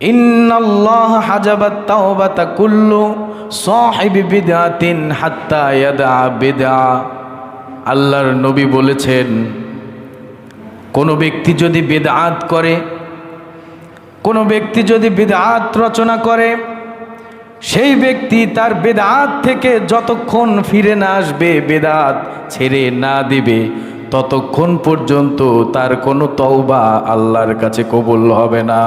ইন্নাল্লাহ কুল্লু আল্লাহর নবী বলেছেন, কোনো ব্যক্তি যদি বেদাত করে, কোনো ব্যক্তি যদি বেদাত রচনা করে, সেই ব্যক্তি তার বেদাত থেকে যতক্ষণ ফিরে না আসবে বেদাত ছেড়ে না দিবে, ততক্ষণ পর্যন্ত তার কোনো তওবা আল্লাহর কাছে কবুল হবে না।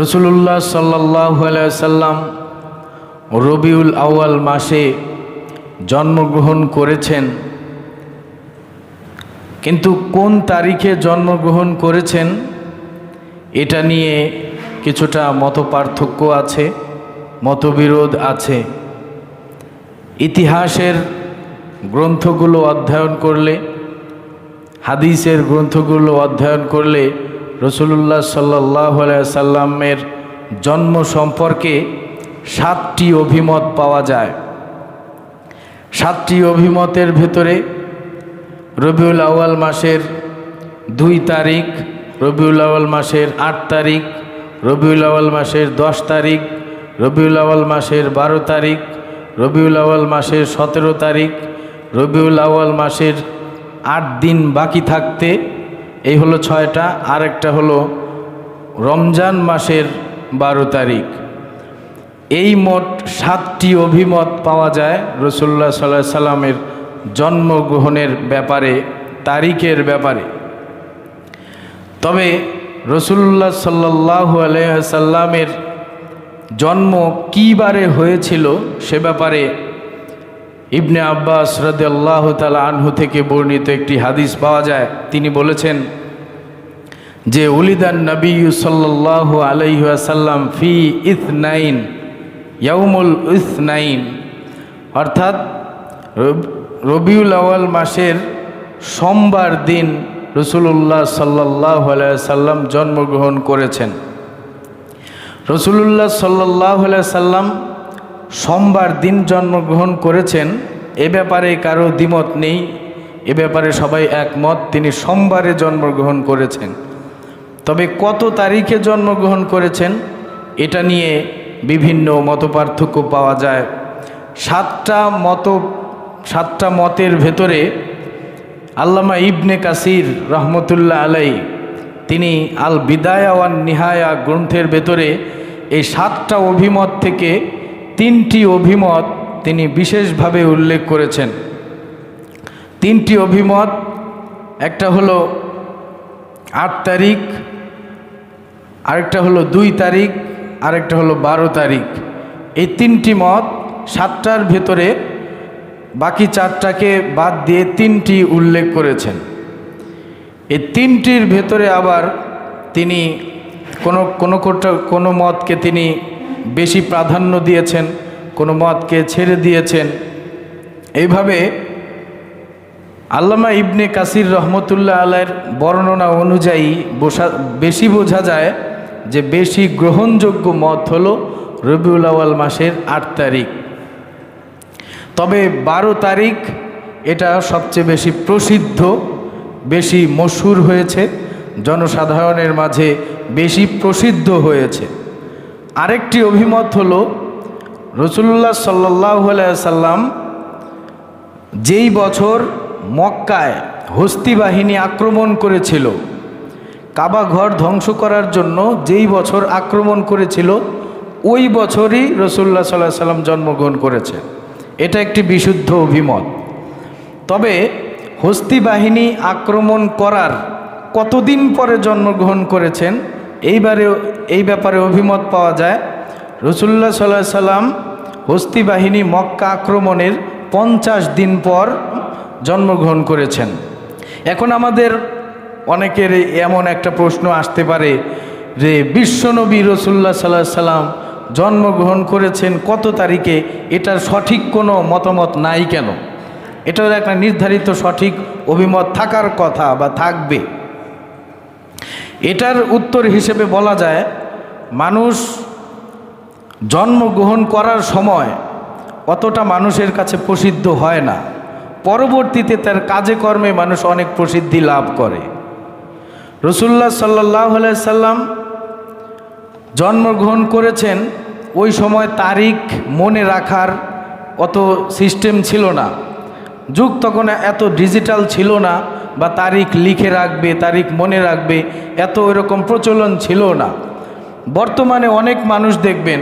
রসুল্লাহ সাল্লাহ সাল্লাম রবিউল আউয়াল মাসে জন্মগ্রহণ করেছেন। কিন্তু কোন তারিখে জন্মগ্রহণ করেছেন, এটা নিয়ে কিছুটা মতপার্থক্য আছে, মতবিরোধ আছে। ইতিহাসের গ্রন্থগুলো অধ্যয়ন করলে, হাদিসের গ্রন্থগুলো অধ্যয়ন করলে রসুল্লাহ সাল্লাহ সাল্লামের জন্ম সম্পর্কে সাতটি অভিমত পাওয়া যায়। সাতটি অভিমতের ভেতরে রবিউল আউয়াল মাসের দুই তারিখ, রবিউল আউয়াল মাসের আট তারিখ, রবিউল আউয়াল মাসের দশ তারিখ, রবিউল আউয়াল মাসের বারো তারিখ, রবিউল আউয়াল মাসের সতেরো তারিখ, রবিউল আউয়াল মাসের আট দিন বাকি থাকতে এই হলো ছয়টা আর একটা হলো রমজান মাসের বারো তারিখ। এই মোট সাতটি অভিমত পাওয়া যায় রসুল্লাহ সাল্লাহ সাল্লামের জন্মগ্রহণের ব্যাপারে, তারিখের ব্যাপারে। তবে রসুল্লাহ সাল্লাহ আলাইসাল্লামের জন্ম কী বারে হয়েছিল সে ব্যাপারে ইবনে আব্বাস রদাল্লাহ আনহু থেকে বর্ণিত একটি হাদিস পাওয়া যায়। তিনি বলেছেন যে, উলিদান নবী সাল্লাহ আলাইসাল্লাম ফি ইথ নাইন ইথনাইন ইয়াউমুল ইথনাইন অর্থাৎ রবিউল আওয়াল মাসের সোমবার দিন রসুল্লাহ সাল্লাহ সাল্লাম জন্মগ্রহণ করেছেন। রসুল্লাহ সাল্লাহ সাল্লাম সোমবার দিন জন্মগ্রহণ করেছেন, এ ব্যাপারে কারও দ্বিমত নেই, এ ব্যাপারে সবাই একমত, তিনি সোমবারে জন্মগ্রহণ করেছেন। তবে কত তারিখে জন্মগ্রহণ করেছেন, এটা নিয়ে বিভিন্ন মতপার্থক্য পাওয়া যায়। সাতটা মত, সাতটা মতের ভেতরে আল্লামা ইবনে কাসির রহমতুল্লাহ আলাই, তিনি আল বিদায়াওয়ান নিহায়া গ্রন্থের ভেতরে এই সাতটা অভিমত থেকে তিনটি অভিমত তিনি বিশেষভাবে উল্লেখ করেছেন। তিনটি অভিমত, একটা হলো আট তারিখ, আরেকটা হলো দুই তারিখ, আরেকটা হলো বারো তারিখ। এই তিনটি মত সাতটার ভেতরে বাকি চারটাকে বাদ দিয়ে তিনটি উল্লেখ করেছেন। এই তিনটির ভেতরে আবার তিনি কোনো কোনো কোনো মতকে তিনি বেশি প্রাধান্য দিয়েছেন, কোনো মতকে ছেড়ে দিয়েছেন। এইভাবে আল্লামা ইবনে কাসির রহমতুল্লাহ আলাইয়ের বর্ণনা অনুযায়ী বোঝা, বেশি বোঝা যায় যে বেশি গ্রহণযোগ্য মত হলো রবিউল আওয়াল মাসের আট তারিখ। তবে বারো তারিখ এটা সবচেয়ে বেশি প্রসিদ্ধ, বেশি মশুর হয়েছে, জনসাধারণের মাঝে বেশি প্রসিদ্ধ হয়েছে। আরেকটি অভিমত হল রসুল্লাহ সাল্লাহ সাল্লাম যেই বছর মক্কায় হস্তি বাহিনী আক্রমণ করেছিল, কাবা ঘর ধ্বংস করার জন্য যেই বছর আক্রমণ করেছিল, ওই বছরই রসুল্লাহ সাল্লাহ সাল্লাম জন্মগ্রহণ করেছে। এটা একটি বিশুদ্ধ অভিমত। তবে হস্তি বাহিনী আক্রমণ করার কতদিন পরে জন্মগ্রহণ করেছেন এইবারে এই ব্যাপারে অভিমত পাওয়া যায়। রসুল্লাহ সাল্লাহ সাল্লাম হস্তি বাহিনী মক্কা আক্রমণের পঞ্চাশ দিন পর জন্মগ্রহণ করেছেন। এখন আমাদের অনেকের এমন একটা প্রশ্ন আসতে পারে যে বিশ্বনবী রসুল্লাহ সাল্লাহ সাল্লাম জন্মগ্রহণ করেছেন কত তারিখে? এটার সঠিক কোনো মতামত নাই কেন? এটার একটা নির্ধারিত সঠিক অভিমত থাকার কথা বা থাকবে। এটার উত্তর হিসেবে বলা যায়, মানুষ জন্মগ্রহণ করার সময় অতটা মানুষের কাছে প্রসিদ্ধ হয় না। পরবর্তীতে তার কাজে কর্মে মানুষ অনেক প্রসিদ্ধি লাভ করে। রসুল্লাহ সাল্লাহ সাল্লাম জন্মগ্রহণ করেছেন, ওই সময় তারিখ মনে রাখার অত সিস্টেম ছিল না। যুগ তখন এত ডিজিটাল ছিল না বা তারিখ লিখে রাখবে, তারিখ মনে রাখবে, এত এরকম প্রচলন ছিল না। বর্তমানে অনেক মানুষ দেখবেন,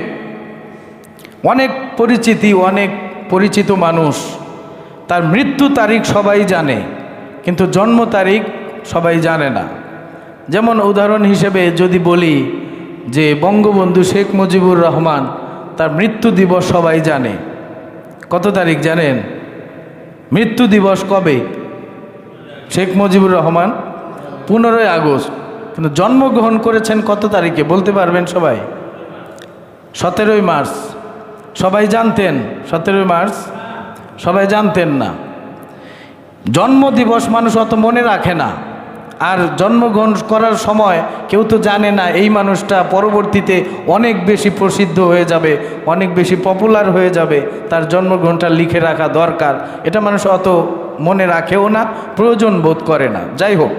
অনেক পরিচিতি, অনেক পরিচিত মানুষ, তার মৃত্যু তারিখ সবাই জানে, কিন্তু জন্ম তারিখ সবাই জানে না। যেমন উদাহরণ হিসেবে যদি বলি যে বঙ্গবন্ধু শেখ মুজিবুর রহমান তার মৃত্যু দিবস সবাই জানে। কত তারিখ জানেন? মৃত্যু দিবস কবে? শেখ মুজিবুর রহমান পনেরোই আগস্ট কিন্তু জন্মগ্রহণ করেছেন কত তারিখে বলতে পারবেন সবাই? সতেরোই মার্চ। সবাই জানতেন, সতেরোই মার্চ? সবাই জানতেন না। জন্ম দিবস মানুষ অত মনে রাখে না। আর জন্মগ্রহণ করার সময় কেউ তো জানে না, এই মানুষটা পরবর্তীতে অনেক বেশি প্রসিদ্ধ হয়ে যাবে, অনেক বেশি পপুলার হয়ে যাবে, তার জন্মগ্রহণটা লিখে রাখা দরকার। এটা মানুষ অত মনে রাখেও না, প্রয়োজন বোধ করে না। যাই হোক,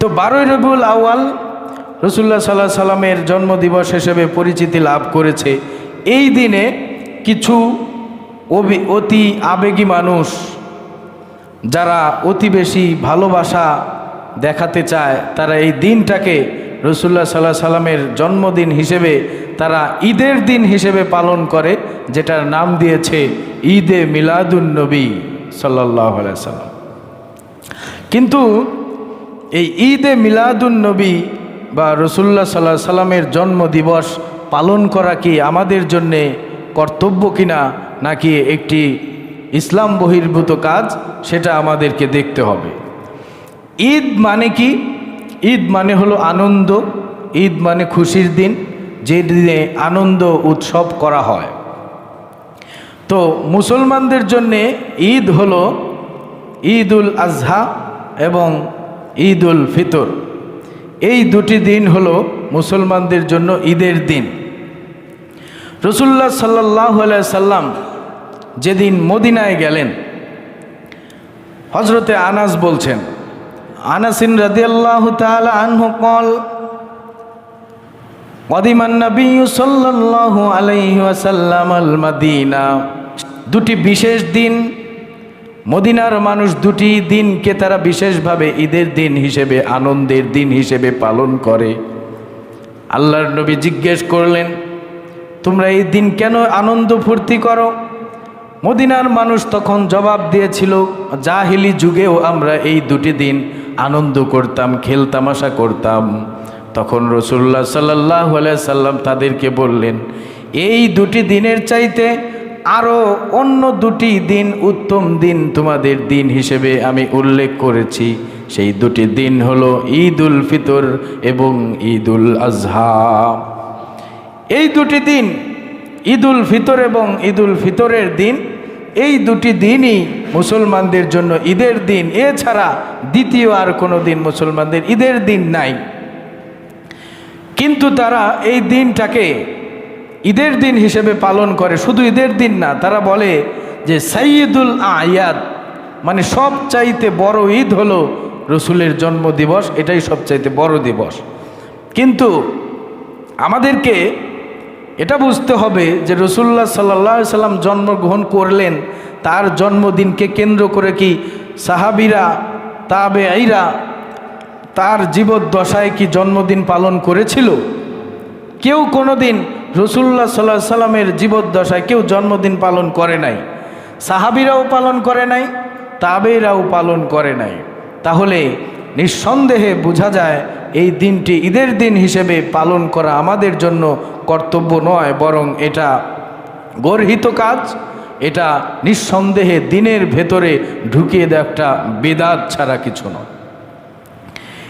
তো বারোই রবিউল আউয়াল রসুল্লাহ সাল্লাহ সাল্লামের জন্মদিবস হিসেবে পরিচিতি লাভ করেছে। এই দিনে কিছু অতি আবেগী মানুষ যারা অতি বেশি ভালোবাসা দেখাতে চায়, তারা এই দিনটাকে রসুল্লাহ সাল্লাহ সাল্লামের জন্মদিন হিসেবে তারা ঈদের দিন হিসেবে পালন করে, যেটার নাম দিয়েছে ঈদে মিলাদুন নবী। সাল্লাহ সাল্লাম। কিন্তু এই ঈদে মিলাদুন নবী বা রসুল্লাহ সাল্লাহ সাল্লামের জন্ম দিবস পালন করা কি আমাদের জন্যে কর্তব্য কিনা, নাকি একটি ইসলাম বহির্ভূত কাজ, সেটা আমাদেরকে দেখতে হবে। ঈদ মানে কি? ঈদ মানে হলো আনন্দ, ঈদ মানে খুশির দিন যে দিনে আনন্দ উৎসব করা হয়। তো মুসলমানদের জন্যে ঈদ হলো ঈদ উল আজহা এবং ঈদ উল ফিতর। এই দুটি দিন হলো মুসলমানদের জন্য ঈদের দিন। রসুল্লাহ সাল্লাহ সাল্লাম যেদিন মদিনায় গেলেন হজরতে আনাস বলছেন, আনাসিন রাদিয়াল্লাহু তাআলা আনহু কল দুটি বিশেষ দিন, মদিনার মানুষ দুটি দিনকে তারা বিশেষভাবে ঈদের দিন হিসেবে, আনন্দের দিন হিসেবে পালন করে। আল্লাহর নবী জিজ্ঞেস করলেন, তোমরা এই দিন কেন আনন্দ ফুর্তি করো? মদিনার মানুষ তখন জবাব দিয়েছিল, জাহিলি যুগেও আমরা এই দুটি দিন আনন্দ করতাম, খেলতামাশা করতাম। তখন রসুল্লাহ সাল্লাহ সাল্লাম তাদেরকে বললেন, এই দুটি দিনের চাইতে আরও অন্য দুটি দিন উত্তম দিন তোমাদের দিন হিসেবে আমি উল্লেখ করেছি। সেই দুটি দিন হলো ঈদ উল ফিতর এবং ঈদ উল আজহা। এই দুটি দিন ঈদ উল ফিতর এবং ঈদ উল ফিতরের দিন, এই দুটি দিনই মুসলমানদের জন্য ঈদের দিন। এছাড়া দ্বিতীয় আর কোনো দিন মুসলমানদের ঈদের দিন নাই। কিন্তু তারা এই দিনটাকে ঈদের দিন হিসেবে পালন করে, শুধু ঈদের দিন না, তারা বলে যে সাইয়দুল আয়াদ মানে সব চাইতে বড় ঈদ হলো রসুলের জন্মদিবস, এটাই সবচাইতে বড় দিবস। কিন্তু আমাদেরকে এটা বুঝতে হবে যে রসুল্লাহ সাল্লা সাল্লাম জন্মগ্রহণ করলেন, তার জন্মদিনকে কেন্দ্র করে কি সাহাবিরা তাবে আইরা তার জীবদ্দশায় কি জন্মদিন পালন করেছিল? কেউ কোনো দিন রসুল্লাহ সাল্লাহ সাল্লামের জীবদ্দশায় কেউ জন্মদিন পালন করে নাই। সাহাবিরাও পালন করে নাই তাবেরাও পালন করে নাই। তাহলে নিঃসন্দেহে বোঝা যায় এই দিনটি ঈদের দিন হিসেবে পালন করা আমাদের জন্য কর্তব্য নয়, বরং এটা গর্হিত কাজ। এটা নিঃসন্দেহে দিনের ভেতরে ঢুকিয়ে দেওয়া একটা বেদাত ছাড়া কিছু নয়।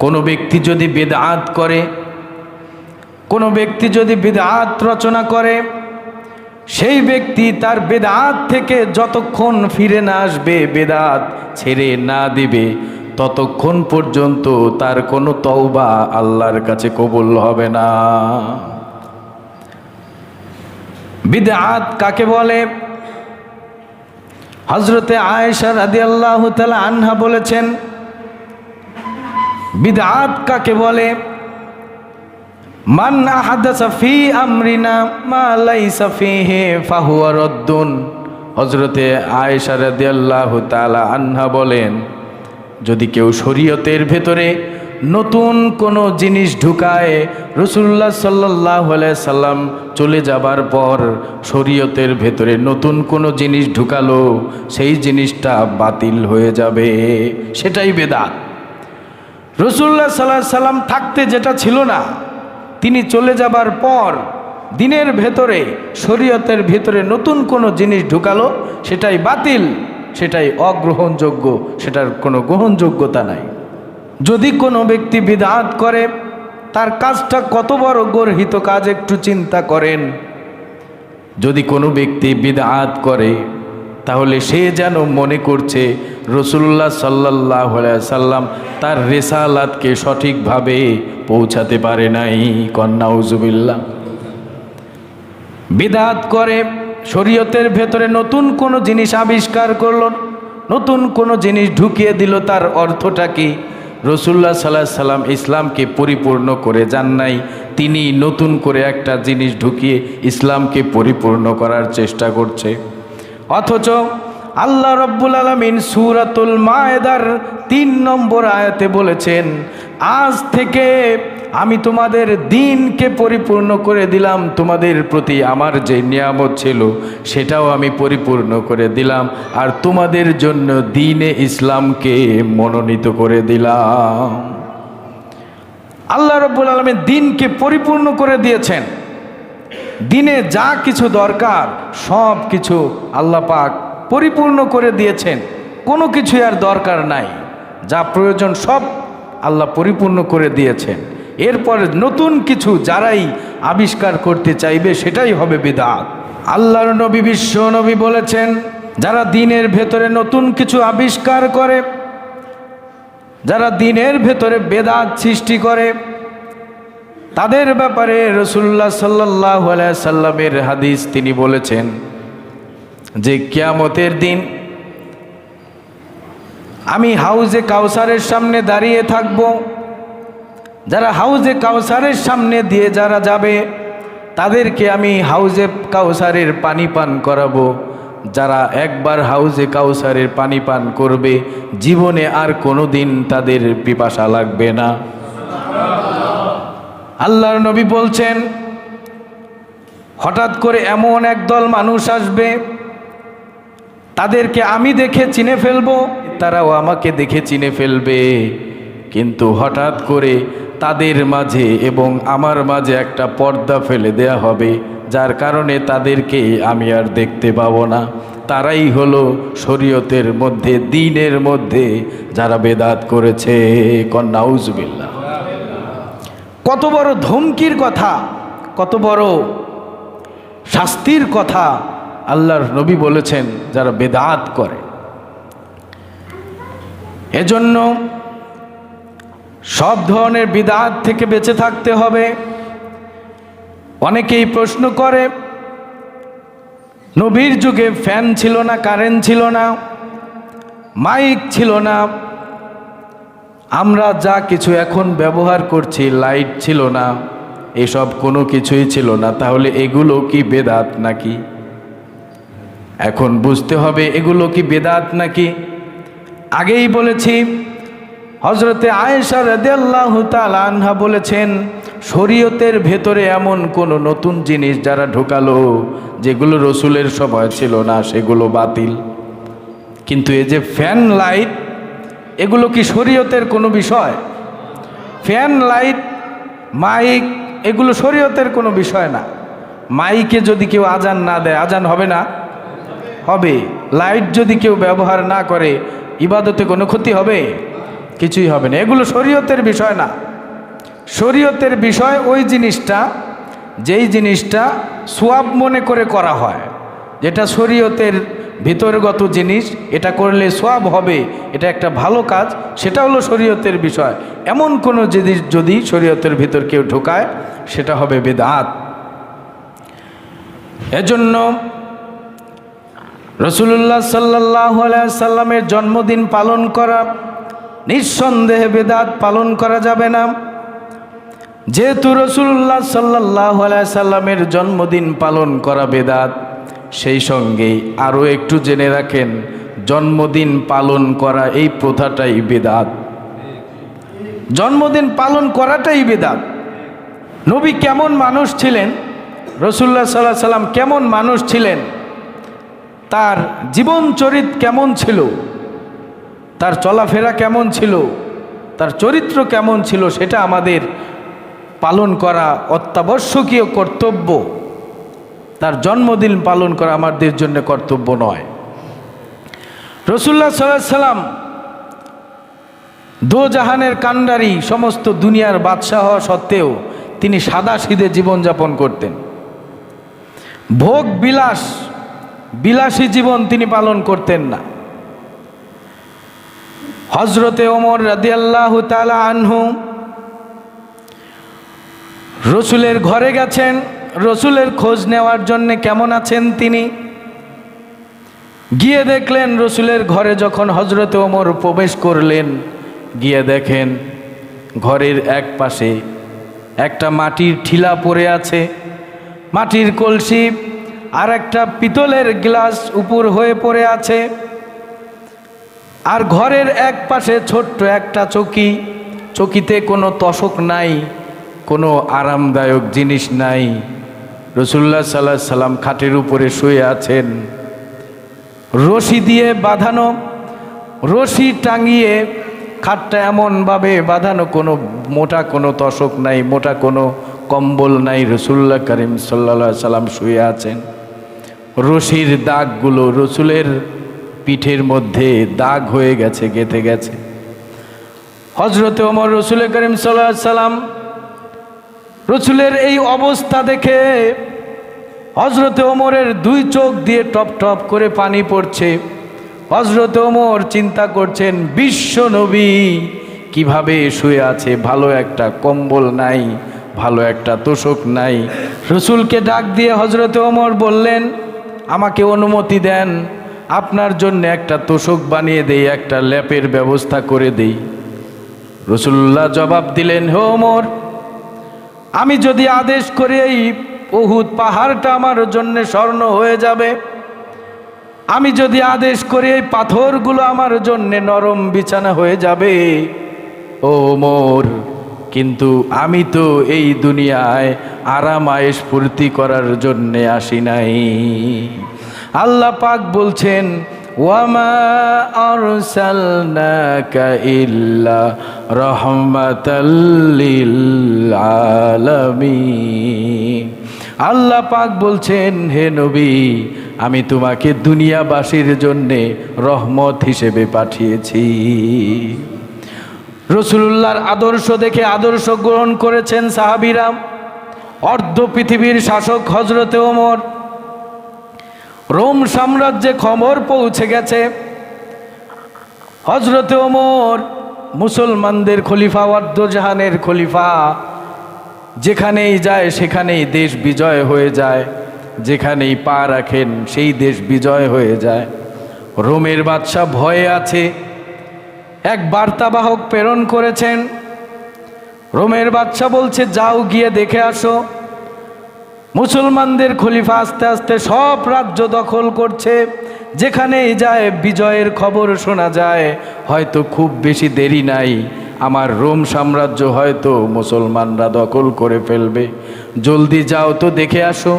কোনো ব্যক্তি যদি বেদাত করে, কোনো ব্যক্তি যদি বেদাত রচনা করে, সেই ব্যক্তি তার বেদাত থেকে যতক্ষণ ফিরে না আসবে, বেদাত ছেড়ে না দেবে, ততক্ষণ পর্যন্ত তার কোনো তওবা আল্লাহর কাছে কবুল হবে না। বিদআত কাকে বলে? হজরতে আয়েশা রাদিয়াল্লাহু তাআলা আনহা বলেছেন বিদআত কাকে বলে? মান আহাদাসা ফি আমরিনা মা লাইসা ফিহি ফাহুয়া রদ্দুন। হযরতে আয়েশা রাদিয়াল্লাহু তাআলা আনহা বলেন, যদি কেউ শরীয়তের ভেতরে নতুন কোনো জিনিস ঢুকায় রসুল্লাহ সাল্লাহ সাল্লাম চলে যাবার পর শরীয়তের ভেতরে নতুন কোনো জিনিস ঢুকালো, সেই জিনিসটা বাতিল হয়ে যাবে। সেটাই বেদাত। রসুল্লাহ সাল্লাহ সাল্লাম থাকতে যেটা ছিল না, তিনি চলে যাবার পর দিনের ভেতরে, শরীয়তের ভেতরে নতুন কোনো জিনিস ঢুকালো, সেটাই বাতিল, সেটাই অগ্রহণযোগ্য, সেটার কোনো গ্রহণযোগ্যতা নাই। যদি কোনো ব্যক্তি বিদাত করে, তার কাজটা কত বড় গর্হিত কাজ একটু চিন্তা করেন। যদি কোনো ব্যক্তি বিদাত করে তাহলে সে যেন মনে করছে রসুল্লাহ সাল্লাহ সাল্লাম তার রেসালাতকে সঠিকভাবে পৌঁছাতে পারে নাই কন্যা উজুবিল্লা বিদাত করে, শরীয়তের ভেতরে নতুন কোনো জিনিস আবিষ্কার করল, নতুন কোনো জিনিস ঢুকিয়ে দিল, তার অর্থটা কি? রসুল্লাহ সাল্লাহ সাল্লাম ইসলামকে পরিপূর্ণ করে যান নাই তিনি নতুন করে একটা জিনিস ঢুকিয়ে ইসলামকে পরিপূর্ণ করার চেষ্টা করছে। অথচ আল্লাহ রব্বুল আলমিন সুরাতুল মায়েদার তিন নম্বর আয়াতে বলেছেন, আজ থেকে আমি তোমাদের দিনকে পরিপূর্ণ করে দিলাম। তোমাদের প্রতি আমার যে নিয়ামত ছিল, সেটাও আমি পরিপূর্ণ করে দিলাম। আর তোমাদের জন্য দিনে ইসলামকে মনোনীত করে দিলাম। আল্লাহ রব্বুল আলমের দিনকে পরিপূর্ণ করে দিয়েছেন। দিনে যা কিছু দরকার, সব কিছু আল্লাহ পাক পরিপূর্ণ করে দিয়েছেন। কোনো কিছু আর দরকার নাই। যা প্রয়োজন সব আল্লাহ পরিপূর্ণ করে দিয়েছেন। এরপরে নতুন কিছু যারাই আবিষ্কার করতে চাইবে, সেটাই হবে বিদাত। আল্লাহর নবী, বিশ্ব নবী বলেছেন, যারা দিনের ভেতরে নতুন কিছু আবিষ্কার করে, যারা দিনের ভেতরে বেদাত সৃষ্টি করে তাদের ব্যাপারে রসুল্লাহ সাল্লাহ সাল্লামের হাদিস তিনি বলেছেন যে কিয়ামতের দিন আমি হাউজে কাউসারের সামনে দাঁড়িয়ে থাকব। যারা হাউজে কাউসারের সামনে দিয়ে যারা যাবে, তাদেরকে আমি হাউজে কাউসারের পানি পান করাবো। যারা একবার হাউজে কাউসারের পানি পান করবে, জীবনে আর কোনো দিন তাদের পিপাসা লাগবে না। আল্লাহর নবী বলছেন, হঠাৎ করে এমন একদল মানুষ আসবে, তাদেরকে আমি দেখে চিনে ফেলব, তারাও আমাকে দেখে চিনে ফেলবে। কিন্তু হঠাৎ করে তাদের মাঝে এবং আমার মাঝে একটা পর্দা ফেলে দেয়া হবে, যার কারণে তাদেরকে আমি আর দেখতে পাবো না। তারাই হলো শরীয়তের মধ্যে, দিনের মধ্যে যারা বেদাত করেছে কন্যাউজবিল্লা কত বড় ধমকির কথা, কত বড় শাস্তির কথা আল্লাহর নবী বলেছেন যারা বেদাত করে। এজন্য সব ধরনের বিদাত থেকে বেঁচে থাকতে হবে। অনেকেই প্রশ্ন করে, নবীর যুগে ফ্যান ছিল না, কারেন্ট ছিল না, মাইক ছিল না আমরা যা কিছু এখন ব্যবহার করছি, লাইট ছিল না। এসব কোনো কিছুই ছিল না। তাহলে এগুলো কি বেদাত নাকি? এখন বুঝতে হবে এগুলো কি বেদাত নাকি? আগেই বলেছি হজরতে আয়েশা রাদিয়াল্লাহু তাআলা আনহা বলেছেন, শরীয়তের ভেতরে এমন কোনো নতুন জিনিস যারা ঢোকালো, যেগুলো রসুলের সময় ছিল না, সেগুলো বাতিল। কিন্তু এই যে ফ্যান লাইট এগুলো কি শরীয়তের কোনো বিষয়? ফ্যান, লাইট, মাইক, এগুলো শরীয়তের কোনো বিষয় না। মাইকে যদি কেউ আজান না দেয়, আজান হবে না? হবে। লাইট যদি কেউ ব্যবহার না করে, ইবাদতে কোনো ক্ষতি হবে? কিছুই হবে না। এগুলো শরীয়তের বিষয় না। শরীয়তের বিষয় ওই জিনিসটা, যেই জিনিসটা সোয়াব মনে করে করা হয়, যেটা শরীয়তের ভিতরগত জিনিস, এটা করলে সব হবে, এটা একটা ভালো কাজ, সেটা হলো শরীয়তের বিষয়। এমন কোনো জিনিস যদি শরীয়তের ভিতর কেউ ঢোকায়, সেটা হবে বেদাত। এজন্য রসুল্লাহ সাল্লাহ সাল্লামের জন্মদিন পালন করা, নিঃসন্দেহে বেদাত পালন করা যাবে না। যেহেতু রসুল্লাহ সাল্লাহ সাল্লামের জন্মদিন পালন করা বেদাত সেই সঙ্গে আরও একটু জেনে রাখেন, জন্মদিন পালন করা এই প্রথাটাই বেদাত। জন্মদিন পালন করাটাই বেদাত। নবী কেমন মানুষ ছিলেন? রসুল্লাহ সাল্লাহ সাল্লাম কেমন মানুষ ছিলেন? তার জীবন চরিত কেমন ছিল? তার চলাফেরা কেমন ছিল? তার চরিত্র কেমন ছিল? সেটা আমাদের পালন করা অত্যাবশ্যকীয় কর্তব্য। তার জন্মদিন পালন করা আমাদের জন্য কর্তব্য নয়। রসুল্লাহ সাল্লাহ সাল্লাম দো জাহানের কান্ডারি সমস্ত দুনিয়ার বাদশাহ হওয়া সত্ত্বেও তিনি সাদা সিধে জীবনযাপন করতেন। ভোগ বিলাস, বিলাসী জীবন তিনি পালন করতেন না। হজরতে ওমর রাদিয়াল্লাহু তালা আনহু রসুলের ঘরে গেছেন। রসুলের খোঁজ নেওয়ার জন্যে কেমন আছেন তিনি? গিয়ে দেখলেন রসুলের ঘরে যখন হজরত ওমর প্রবেশ করলেন, গিয়ে দেখেন ঘরের এক পাশে একটা মাটির ঠিলা পড়ে আছে। মাটির কলসি আর একটা পিতলের গ্লাস উপর হয়ে পড়ে আছে। আর ঘরের এক পাশে ছোট্ট একটা চকি, চকিতে কোনো তশক নাই, কোনো আরামদায়ক জিনিস নাই। রসুল্লাহ সাল্লাহ সাল্লাম খাটের উপরে শুয়ে আছেন। রশি দিয়ে বাঁধানো, রশি টাঙিয়ে খাটটা এমনভাবে বাঁধানো, কোনো মোটা কোনো তশক নাই, মোটা কোনো কম্বল নাই, রসুল্লাহ করিম সাল্লা সাল্লাম শুয়ে আছেন। রশির দাগগুলো রসুলের পিঠের মধ্যে দাগ হয়ে গেছে, গেঁথে গেছে। হজরতে ওমর রসুল করিম সাল্লা সাল্লাম রসুলের এই অবস্থা দেখে হজরতে ওমরের দুই চোখ দিয়ে টপ টপ করে পানি পড়ছে। হজরত ওমর চিন্তা করছেন, বিশ্ব নবী কীভাবে শুয়ে আছে? ভালো একটা কম্বল নাই, ভালো একটা তোষক নাই। রসুলকে ডাক দিয়ে হজরত ওমর বললেন, আমাকে অনুমতি দেন, আপনার জন্য একটা তোষক বানিয়ে দেই, একটা ল্যাপের ব্যবস্থা করে দেই। রসুল্লাহ জবাব দিলেন, হে ওমর আমি যদি আদেশ করি এই বহুত পাহাড়টা আমার জন্য স্বর্ণ হয়ে যাবে, আমি যদি আদেশ করি এই পাথরগুলো আমার জন্য নরম বিছানা হয়ে যাবে, ও মোর, কিন্তু আমি তো এই দুনিয়ায় আরাম আয়েস করার জন্যে আসি নাই। আল্লাহ পাক বলছেন ওয়ামা আরসালনাকা ইল্লা রহমাতাল্লিল আলামিন আল্লাহ পাক বলছেন, হে নবী, আমি তোমাকে দুনিয়াবাসীর জন্যে রহমত হিসেবে পাঠিয়েছি। রসুল্লাহর আদর্শ দেখে আদর্শ গ্রহণ করেছেন সাহাবিরা। অর্ধ পৃথিবীর শাসক হজরতে ওমর রোম সাম্রাজ্যে খবর পৌঁছে গেছে। হজরতে ওমর, মুসলমানদের খলিফা, ওয়াদ্দজাহানের খলিফা, যেখানেই যায় সেখানেই দেশ বিজয় হয়ে যায়। যেখানেই পা রাখেন সেই দেশ বিজয় হয়ে যায়। রোমের বাদশাহ ভয়ে আছে। এক বার্তাবাহক প্রেরণ করেছেন। রোমের বাদশাহ বলছে, যাও গিয়ে দেখে আসো। মুসলমানদের খলিফা আস্তে আস্তে সব রাজ্য দখল করছে। যেখানেই যায় বিজয়ের খবর শোনা যায়, হয়তো খুব বেশি দেরি নাই। আমার রোম সাম্রাজ্য হয়তো মুসলমানরা দখল করে ফেলবে। জলদি যাও তো দেখে আসো।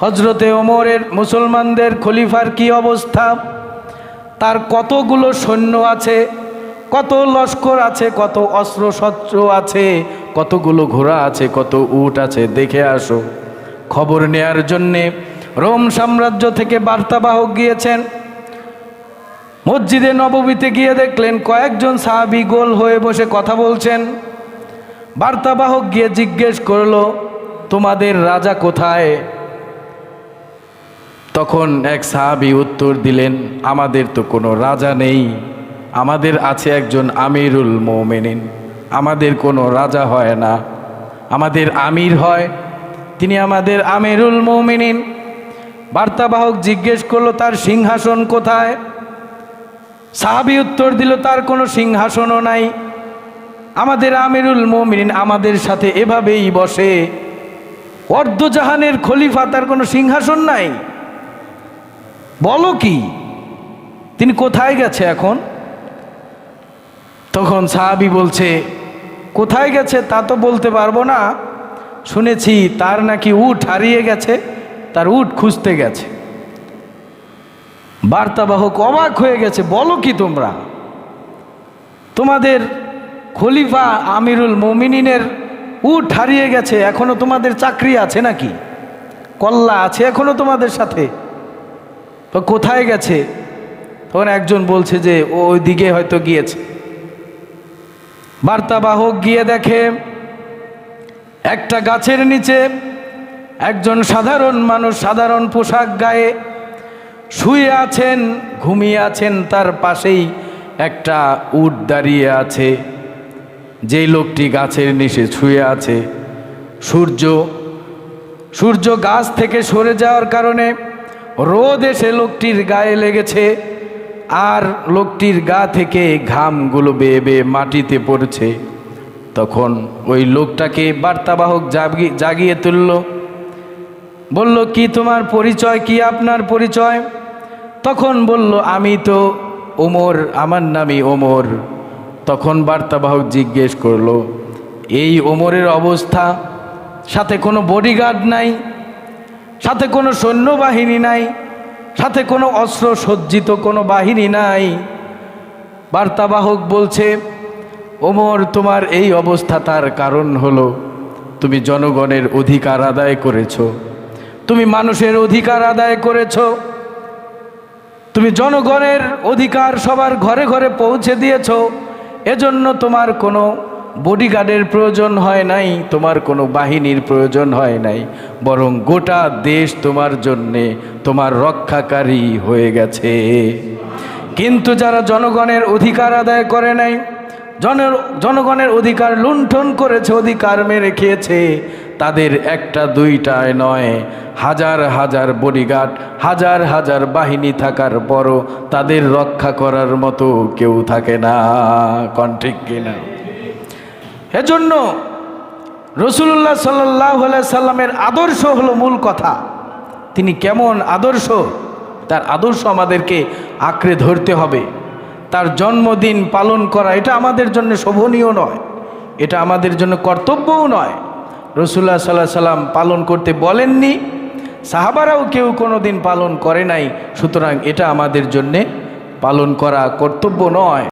হজরতে ওমরের মুসলমানদের খলিফার কি অবস্থা? তার কতগুলো সৈন্য আছে? কত লস্কর আছে? কত অস্ত্র শস্ত্র আছে? কতগুলো ঘোড়া আছে? কত উট আছে? দেখে আসো। খবর নেয়ার জন্যে রোম সাম্রাজ্য থেকে বার্তাবাহক গিয়েছেন। মসজিদে নববীতে গিয়ে দেখলেন কয়েকজন সাহাবি গোল হয়ে বসে কথা বলছেন। বার্তাবাহক গিয়ে জিজ্ঞেস করল, তোমাদের রাজা কোথায়? তখন এক সাহাবি উত্তর দিলেন, আমাদের তো কোনো রাজা নেই। আমাদের আছে একজন আমিরুল মোমেনিন। আমাদের কোনো রাজা হয় না। আমাদের আমির হয় তিনি আমাদের আমিরুল মোমেনিন। বার্তাবাহক জিজ্ঞেস করল, তার সিংহাসন কোথায়? সাহাবি উত্তর দিল, তার কোনো সিংহাসনও নাই। আমাদের আমিরুল মোমিনিন আমাদের সাথে এভাবেই বসে। অর্ধজাহানের খলিফা, তার কোনো সিংহাসন নাই। বলো কি? তিনি কোথায় গেছে এখন? তখন সাহাবি বলছে, কোথায় গেছে তা তো বলতে পারব না। শুনেছি তার নাকি উট হারিয়ে গেছে, তার উট খুঁজতে গেছে। বার্তাবাহক অবাক হয়ে গেছে, বলো কি তোমরা? তোমাদের খলিফা আমিরুল মোমিনিনের উট হারিয়ে গেছে, এখনও তোমাদের চাকরি আছে নাকি? কল্লা আছে এখনও তোমাদের সাথে? তো কোথায় গেছে? তখন একজন বলছে যে ওই দিকে হয়তো গিয়েছে। বার্তাবাহক গিয়ে দেখে একটা গাছের নিচে একজন সাধারণ মানুষ সাধারণ পোশাক গায়ে শুয়ে আছেন, ঘুমিয়ে আছেন, তার পাশেই একটা উট দাঁড়িয়ে আছে। যেই লোকটি গাছের নিচে শুয়ে আছে। সূর্য সূর্য গাছ থেকে সরে যাওয়ার কারণে রোদ এসে লোকটির গায়ে লেগেছে আর লোকটির গা থেকে ঘামগুলো বেয়ে বেয়ে মাটিতে পড়ছে। তখন ওই লোকটাকে বার্তাবাহক জাগি জাগিয়ে তুলল। বলল, কি তোমার পরিচয়? কি আপনার পরিচয়? তখন বলল, আমি তো ওমর, আমার নামই ওমর। তখন বার্তাবাহক জিজ্ঞেস করল, এই ওমরের অবস্থা? সাথে কোনো বডিগার্ড নাই? সাথে কোনো সৈন্যবাহিনী নাই? সাথে কোনো অস্ত্র সজ্জিত কোনো বাহিনী নাই? বার্তাবাহক বলছে ওমর, তোমার এই অবস্থা তার কারণ হলো, তুমি জনগণের অধিকার আদায় করেছ। তুমি মানুষের অধিকার আদায় করেছ। তুমি জনগণের অধিকার সবার ঘরে ঘরে পৌঁছে দিয়েছ। এজন্য তোমার কোনো বডিগার্ডের প্রয়োজন হয় নাই, তোমার কোনো বাহিনীর প্রয়োজন হয় নাই, বরং গোটা দেশ তোমার জন্যে তোমার রক্ষাকারী হয়ে গেছে। কিন্তু যারা জনগণের অধিকার আদায় করে নাই জনগণের অধিকার লুণ্ঠন করেছে, অধিকার মেরে খেয়েছে। তাদের একটা, দুইটায় নয়। হাজার হাজার বডিগার্ড, হাজার হাজার বাহিনী থাকার পরও তাদের রক্ষা করার মতো কেউ থাকে না। কণ্ঠিক কিনা এজন্য রসুল্লাহ সাল্লাহ সাল্লামের আদর্শ হলো মূল কথা। তিনি কেমন আদর্শ? তার আদর্শ আমাদেরকে আঁকড়ে ধরতে হবে। তার জন্মদিন পালন করা, এটা আমাদের জন্য শোভনীয় নয়। এটা আমাদের জন্য কর্তব্যও নয়। রসুল্লাহ সাল্লাহ সাল্লাম পালন করতে বলেননি। সাহাবারাও কেউ কোনো দিন পালন করে নাই। সুতরাং এটা আমাদের জন্যে পালন করা কর্তব্য নয়।